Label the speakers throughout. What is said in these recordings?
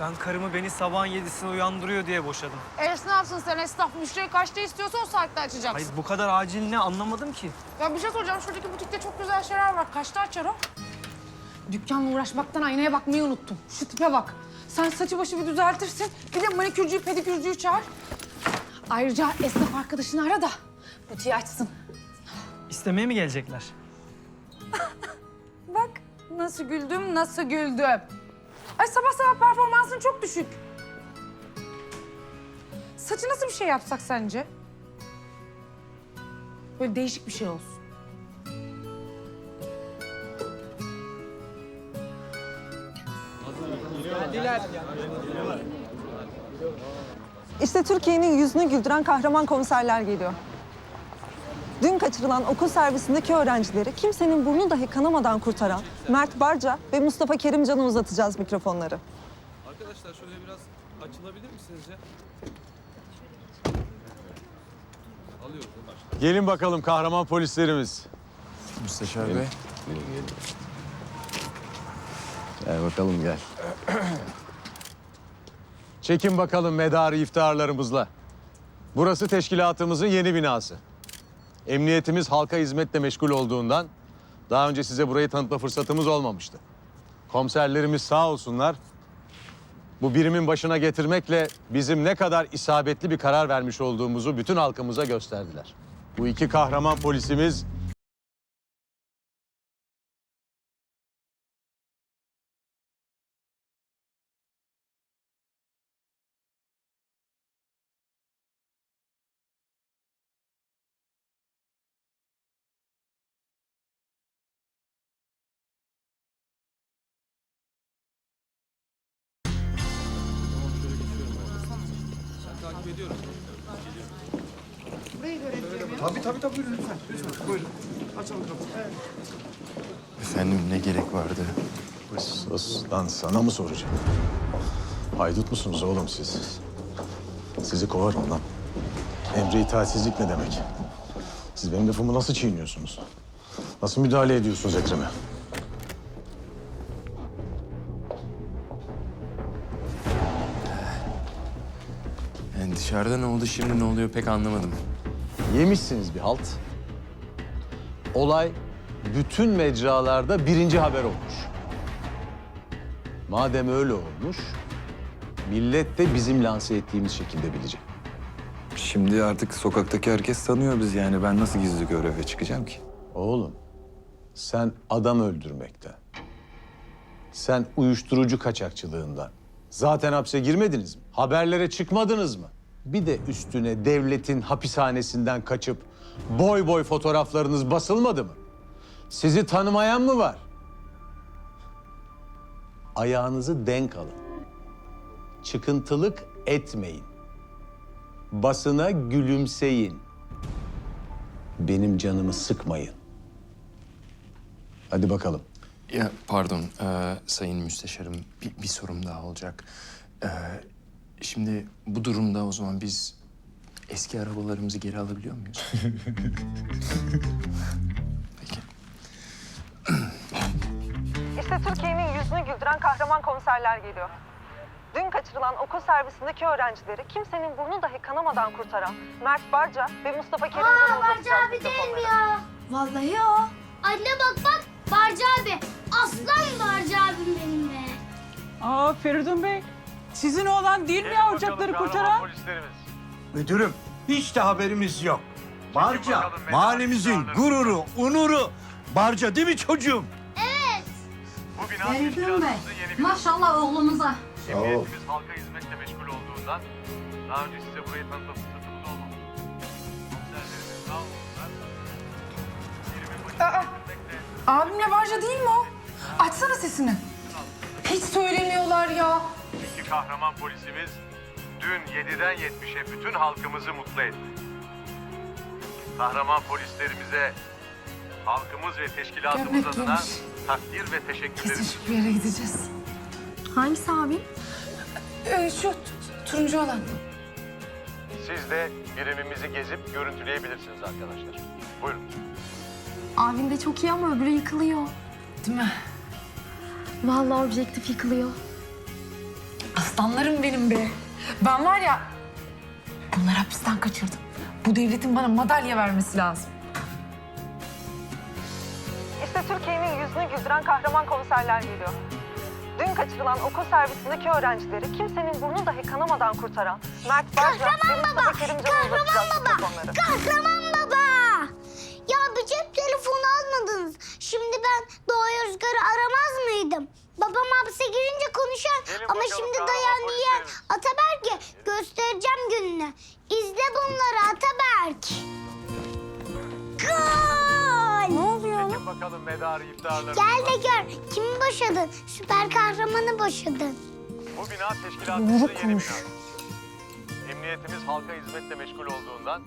Speaker 1: Ben karımı beni sabahın yedisine uyandırıyor diye boşadım.
Speaker 2: Es ne yapsın sen esnaf müşteri kaçta istiyorsa o saatte açacaksın.
Speaker 1: Hayır bu kadar acil ne anlamadım ki.
Speaker 2: Ya bir şey soracağım şuradaki butikte çok güzel şeyler var. Kaçta açar o? Dükkanla uğraşmaktan aynaya bakmayı unuttum. Şu tipe bak. Sen saçı başı bir düzeltirsin. Bir de manikürcüyü pedikürcüyü çağır. Ayrıca esnaf arkadaşını ara da butiği açsın.
Speaker 1: İstemeye mi gelecekler?
Speaker 2: Bak nasıl güldüm, nasıl güldüm. Ay sabah sabah performansın çok düşük. Saçı nasıl bir şey yapsak sence? Böyle değişik bir şey olsun.
Speaker 3: İşte Türkiye'nin yüzünü güldüren kahraman komiserler geliyor. Dün kaçırılan okul servisindeki öğrencileri kimsenin burnu dahi kanamadan kurtaran Mert Barca ve Mustafa Kerimcan'a uzatacağız mikrofonları.
Speaker 4: Arkadaşlar şöyle biraz açılabilir misiniz ya? Alıyoruz.
Speaker 5: Gelin bakalım kahraman polislerimiz.
Speaker 6: Müsteşar Bey.
Speaker 5: Gel bakalım gel. Çekin bakalım medarı iftiharlarımızla. Burası teşkilatımızın yeni binası. Emniyetimiz halka hizmetle meşgul olduğundan daha önce size burayı tanıtma fırsatımız olmamıştı. Komiserlerimiz sağ olsunlar. Bu birimin başına getirmekle bizim ne kadar isabetli bir karar vermiş olduğumuzu bütün halkımıza gösterdiler. Bu iki kahraman polisimiz
Speaker 6: Efendim ne gerek vardı?
Speaker 5: Sus lan sana mı soracağım? Haydut musunuz oğlum siz? Sizi kovarım lan. Emre itaatsizlik ne demek? Siz benim lafımı nasıl çiğniyorsunuz? Nasıl müdahale ediyorsunuz Ekrem'e?
Speaker 6: Yani dışarıda ne oldu şimdi ne oluyor pek anlamadım.
Speaker 5: Yemişsiniz bir halt. Olay bütün mecralarda birinci haber olmuş. Madem öyle olmuş, millet de bizim lanse ettiğimiz şekilde bilecek.
Speaker 7: Şimdi artık sokaktaki herkes tanıyor biz yani. Ben nasıl gizli göreve çıkacağım ki?
Speaker 5: Oğlum, sen adam öldürmekten, sen uyuşturucu kaçakçılığından zaten hapse girmediniz mi? Haberlere çıkmadınız mı? Bir de üstüne devletin hapishanesinden kaçıp boy boy fotoğraflarınız basılmadı mı? Sizi tanımayan mı var? Ayağınızı denk alın. Çıkıntılık etmeyin. Basına gülümseyin. Benim canımı sıkmayın. Hadi bakalım.
Speaker 6: Ya pardon e, sayın müsteşarım bir, bir sorum daha olacak. E, şimdi bu durumda o zaman biz eski arabalarımızı geri alabiliyor muyuz? Peki.
Speaker 3: İşte Türkiye'nin yüzünü güldüren kahraman komiserler geliyor. Dün kaçırılan okul servisindeki öğrencileri kimsenin burnu dahi kanamadan kurtaran Mert Barca ve Mustafa Kerimcan'a
Speaker 8: Aa Barca abi değil mi ya? Vallahi o. Anne bak bak Barca abi. Aslan Barca abim benim be.
Speaker 9: Aa Feridun Bey, sizin oğlan değil mi yavrucakları kurtaran?
Speaker 10: Müdürüm, hiç de haberimiz yok. Barca, mahallemizin gururu, onuru. Barca değil mi çocuğum?
Speaker 8: Feridun Bey. Maşallah oğlumuza.
Speaker 4: Emniyetimiz halka hizmetle meşgul olduğundan daha önce size burayı tanıtma fırsatımız. Komiserlerimiz sağ olsunlar. Birimin başına getirmekle
Speaker 2: Abimle Barca değil mi o? Açsana sesini. Hiç ya.
Speaker 4: İki kahraman polisimiz dün 7'den 70'e bütün halkımızı mutlu etti. Kahraman polislerimize halkımız ve teşkilatımız
Speaker 2: Gömlek
Speaker 4: adına
Speaker 2: giymiş.
Speaker 4: takdir ve teşekkürlerimizi
Speaker 2: Kesin bir yere gideceğiz.
Speaker 8: Hangisi abi?
Speaker 2: Ee, şu turuncu olan.
Speaker 4: Siz de birimimizi gezip görüntüleyebilirsiniz arkadaşlar. Buyurun.
Speaker 8: Abim de çok iyi ama öbürü yıkılıyor.
Speaker 2: Değil mi?
Speaker 8: Vallahi objektif yıkılıyor.
Speaker 2: Aslanlarım benim be. Ben var ya bunları hapisten kaçırdım. Bu devletin bana madalya vermesi lazım.
Speaker 3: İşte Türkiye'nin yüzünü güldüren kahraman komiserler geliyor. Dün kaçırılan okul servisindeki öğrencileri kimsenin burnu dahi kanamadan kurtaran Mert Barca Mustafa Kerimcan'a uzatacağız mikrofonları.
Speaker 8: Kahraman baba. Ya bir cep telefonu almadınız. Şimdi ben Doğa Rüzgar'ı aramaz mıydım? Babam hapse girince konuşan
Speaker 4: Gelin
Speaker 8: ama
Speaker 4: bakalım
Speaker 8: şimdi
Speaker 4: kahraman
Speaker 8: dayan yiyen
Speaker 4: polislerimiz.
Speaker 8: Ataberk'e göstereceğim gününü. İzle bunları Ataberk. Gol!
Speaker 3: Ne oluyor?
Speaker 4: Çekin bakalım medarı iftarlarımızla.
Speaker 8: Gel de gör kimi boşadın? Süper kahramanı boşadın.
Speaker 4: Bu bina teşkilatımızın yeni
Speaker 3: konuş.
Speaker 4: binası. Emniyetimiz halka hizmetle meşgul olduğundan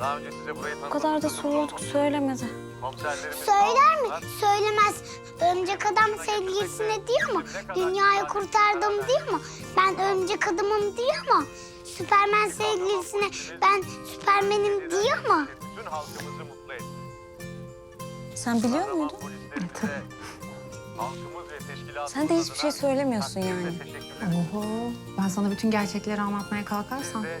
Speaker 4: daha önce size burayı
Speaker 11: O kadar da sorduk söylemedi.
Speaker 4: Komiserlerimiz
Speaker 8: Söyler mi? Söylemez. Örümcek adam sevgilisine diyor mu? Dünyayı kurtardım diyor mu? Ben örümcek adamım diyor mu? Süpermen sevgilisine ben süpermenim diyor mu?
Speaker 4: Bütün halkımızı mutlu etti.
Speaker 11: Sen biliyor muydun?
Speaker 4: polislerimize, halkımız ve teşkilatımız
Speaker 11: Sen de hiçbir
Speaker 4: adına
Speaker 11: şey söylemiyorsun yani.
Speaker 2: Oho. Ben sana bütün gerçekleri anlatmaya
Speaker 4: Siz
Speaker 2: kalkarsam.
Speaker 4: de